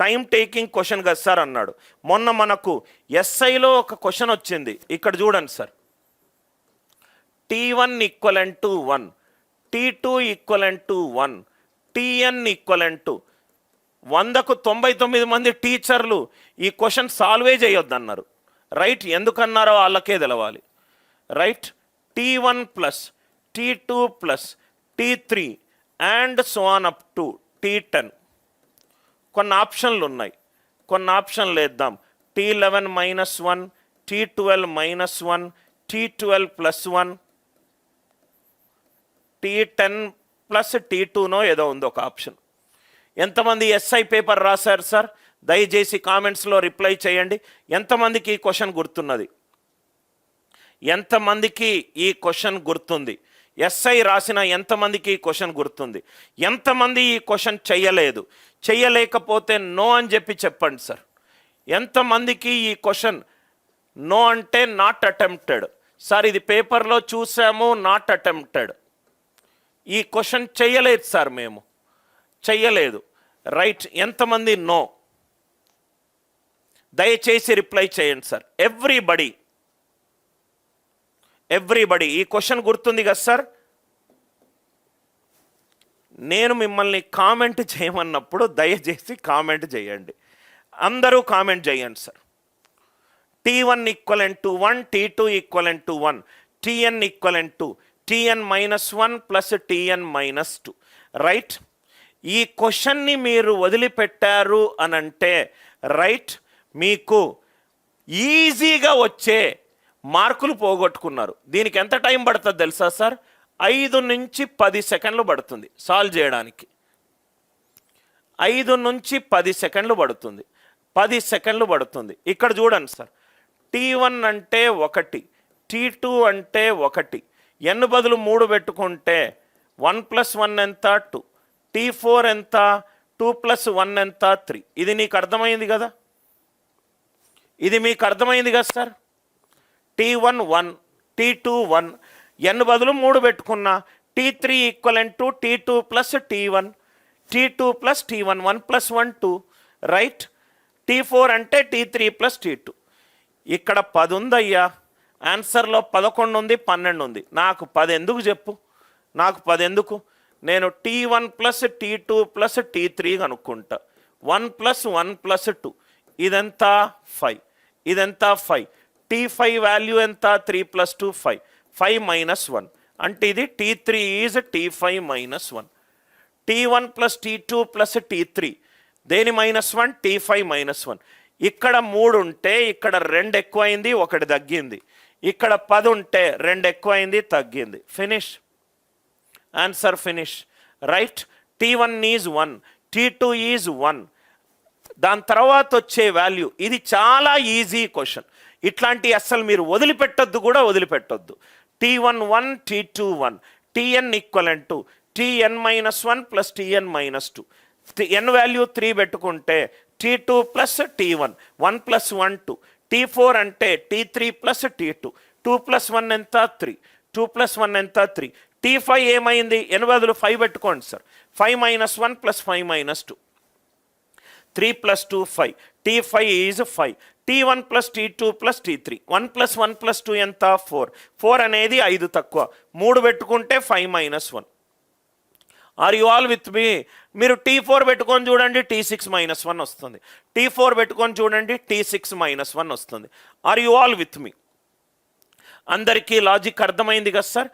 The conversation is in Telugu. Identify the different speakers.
Speaker 1: టైం టేకింగ్ క్వశ్చన్ కదా సార్ అన్నాడు. మొన్న మనకు ఎస్ఐలో ఒక క్వశ్చన్ వచ్చింది. ఇక్కడ చూడండి sir. T one equivalent to one T two equivalent to one TN equivalent to వందకు తొంభై తొమ్మిది మంది టీచర్లు ఈ క్వశ్చన్ సాల్వే చేయొద్దన్నారు. రైట్ ఎందుకన్నారో వాళ్ళకే తెలవాలి. Right T one plus T two plus T three and so on up to T ten కొన్ని ఆప్షన్లు ఉన్నాయి. కొన్ని ఆప్షన్లు వేద్దాం. T eleven minus one T twelve minus one T twelve plus one T ten plus T టూనో ఏదో ఉంది ఒక ఆప్షన్. ఎంతమంది ఎస్ఐ పేపర్ రాశారు సార్? దయచేసి కామెంట్స్లో రిప్లై చేయండి. ఎంతమందికి ఈ క్వశ్చన్ గుర్తున్నది? ఎంతమందికి ఈ క్వశ్చన్ గుర్తుంది? ఎస్ఐ రాసిన ఎంతమందికి ఈ క్వశ్చన్ గుర్తుంది? ఎంతమంది ఈ క్వశ్చన్ చెయ్యలేదు? చెయ్యలేకపోతే నో అని చెప్పి చెప్పండి సార్. ఎంతమందికి ఈ క్వశ్చన్ నో అంటే నాట్ అటెంప్టెడ్? సార్ ఇది పేపర్లో చూసాము నాట్ అటెంప్టెడ్. ఈ క్వశ్చన్ చెయ్యలేదు సార్ మేము. చెయ్యలేదు. రైట్ ఎంతమంది నో? దయచేసి రిప్లై చేయండి సార్. ఎవ్రీబడి ఎవ్రీబడి ఈ క్వశ్చన్ గుర్తుంది కదా సార్ నేను మిమ్మల్ని కామెంట్ చేయమన్నప్పుడు దయచేసి కామెంట్ చేయండి. అందరూ కామెంట్ చేయండి sir T one equivalent to one T two equivalent to one TN equivalent to TN minus one plus TN minus two right ఈ క్వశ్చన్ని మీరు వదిలిపెట్టారు అనంటే రైట్ మీకు ఈజీగా వచ్చే మార్కులు పోగొట్టుకున్నారు. దీనికి ఎంత టైం పడుతుంది తెలుసా సార్? ఐదు నుంచి పది సెకండ్లు పడుతుంది సాల్వ్ చేయడానికి. ఐదు నుంచి పది సెకండ్లు పడుతుంది. పది సెకండ్లు పడుతుంది. ఇక్కడ చూడండి సార్. టీ వన్ అంటే ఒకటి టీ టూ అంటే ఒకటి ఎన్ బదులు మూడు పెట్టుకుంటే వన్ ప్లస్ వన్ ఎంత? టూ. టీ ఫోర్ ఎంత? టూ ప్లస్ వన్ ఎంత? త్రీ. ఇది నీకు అర్థమైంది కదా? ఇది మీకు అర్థమైంది కదా sir? T one one T two one N బదులు మూడు పెట్టుకున్నా. T three equivalent to T two plus T one T two plus T one one plus one two right T four అంటే T three plus T two ఇక్కడ పది ఉందయ్యా. ఆన్సర్లో పదకొండు ఉంది పన్నెండు ఉంది. నాకు పది ఎందుకు చెప్పు? నాకు పది ఎందుకు? నేను T one plus T two plus T three కనుక్కుంటా. One plus one plus two ఇదంతా? ఫైవ్ ఇదంతా? ఫైవ్ టీ ఫైవ్ వాల్యూ ఎంత? Three plus two five five minus one అంటే ఇది T three is T five minus one T one plus T two plus T three దేని minus one T five minus one ఇక్కడ మూడు ఉంటే ఇక్కడ రెండు ఎక్కువైంది ఒకటి తగ్గింది. ఇక్కడ పది ఉంటే రెండు ఎక్కువైంది తగ్గింది. Finish answer finish right T one is one T two is one దాని తర్వాత వచ్చే వాల్యూ ఇది చాలా ఈజీ క్వశ్చన్ ఇట్లాంటి అస్సలు మీరు వదిలిపెట్టొద్దు కూడా వదిలిపెట్టొద్దు. T one one T two one TN equivalent to TN minus one plus TN minus two N value three పెట్టుకుంటే T two plus T one one plus one two T four అంటే T three plus T two two plus one ఎంత? త్రీ టూ ప్లస్ వన్ ఎంత? త్రీ టీ ఫైవ్ ఏమైంది? ఎనభై బదులు ఫైవ్ పెట్టుకోండి sir five minus one plus five minus two three plus two five T five is five T one plus T two plus T three one plus one plus two ఎంత? ఫోర్ ఫోర్ అనేది ఐదు తక్కువ. మూడు పెట్టుకుంటే five minus one are you all with me మీరు టీ ఫోర్ పెట్టుకొని చూడండి టీ సిక్స్ మైనస్ వన్ వస్తుంది. టీ ఫోర్ పెట్టుకొని చూడండి టీ సిక్స్ మైనస్ వన్ వస్తుంది. Are you all with me అందరికీ లాజిక్ అర్థమైంది కదా సార్